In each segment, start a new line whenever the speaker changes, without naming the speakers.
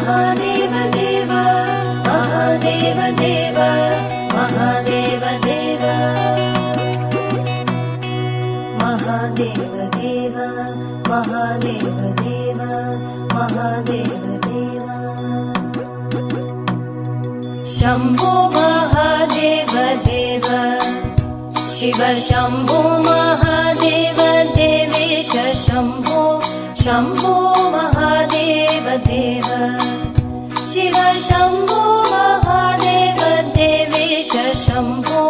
महादेव देव महादेव देव महादेव देव। महादेव देव महादेव देव महादेव देव। शम्भो महादेव देव शिव शम्भो महादेव देवेश शम्भो शम्भो देव शिव शम्भो महादेव देवेश शम्भो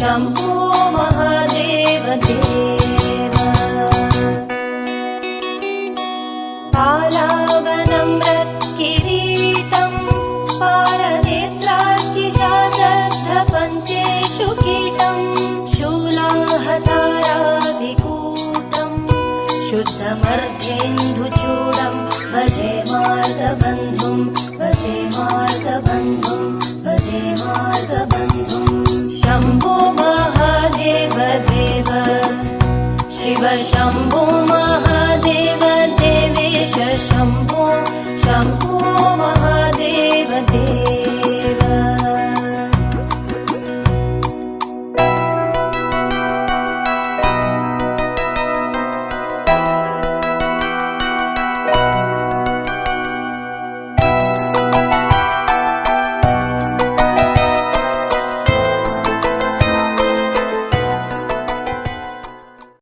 शम्भो महादेव देव पालावनं किरीटम् पालनेत्रार्चिषादग्धपञ्चेषु कीटम् शूलाहतारादिकूटम् शुद्धमर्धेन्दुचूडम् भजे मार्गबन्धुम् भजे मार्गबन्धुम् भजे मार्गबन्धुम् शम्भो महादेव देव शिव शम्भो महादेव देवेश शम्भो